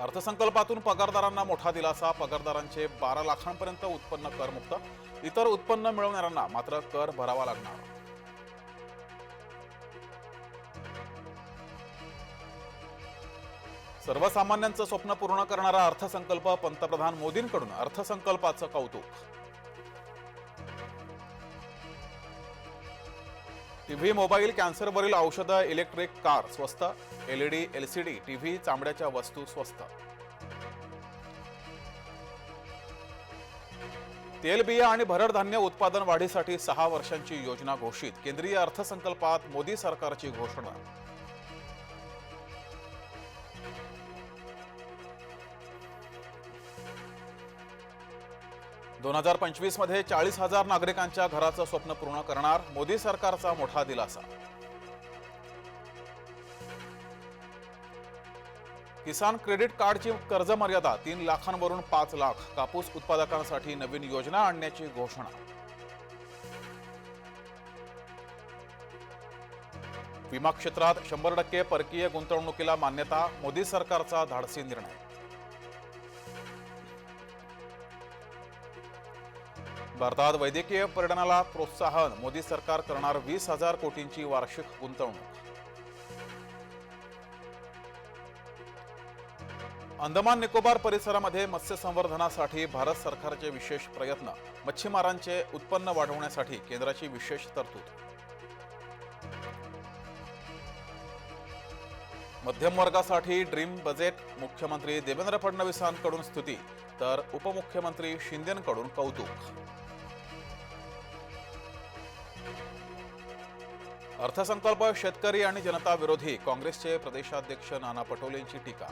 अर्थसंकल्पातून पगारदारांना मोठा दिलासा. पगारदारांचे बारा लाखांपर्यंत उत्पन्न करमुक्त इतर उत्पन्न मिळवणाऱ्यांना मात्र कर भरावा लागणार. सर्वसामान्यांचं स्वप्न पूर्ण करणारा अर्थसंकल्प पंतप्रधान मोदींकडून. अर्थसंकल्पाचं कौतुक. टीव्ही मोबाईल कॅन्सरवरील औषधं इलेक्ट्रिक कार स्वस्त एलईडी एलसीडी टीव्ही चामड्याच्या वस्तू स्वस्त. तेलबिया आणि भरडधान्य उत्पादन वाढीसाठी सहा वर्षांची योजना घोषित केंद्रीय अर्थसंकल्पात मोदी सरकारची घोषणा. दोन हजार पंचवीसमध्ये चाळीस हजार नागरिकांच्या घराचं स्वप्न पूर्ण करणार मोदी सरकारचा मोठा दिलासा. किसान क्रेडिट कार्डची कर्ज मर्यादा तीन लाखांवरून पाच लाख. कापूस उत्पादकांसाठी नवीन योजना आणण्याची घोषणा. विमा क्षेत्रात शंभर टक्के परकीय गुंतवणुकीला मान्यता मोदी सरकारचा धाडसी निर्णय. भारतात वैद्यकीय पर्यटनाला प्रोत्साहन मोदी सरकार करणार वीस हजार कोटींची वार्षिक गुंतवणूक. अंदमान निकोबार परिसरामध्ये मत्स्य संवर्धनासाठी भारत सरकारचे विशेष प्रयत्न मच्छीमारांचे उत्पन्न वाढवण्यासाठी केंद्राची विशेष तरतूद. मध्यम वर्गासाठी ड्रीम बजेट मुख्यमंत्री देवेंद्र फडणवीसांकडून स्तुती तर उपमुख्यमंत्री शिंदेंकडून कौतुक. अर्थसंकल्प शेतकरी आणि जनता विरोधी काँग्रेसचे प्रदेशाध्यक्ष नाना पटोलेंची टीका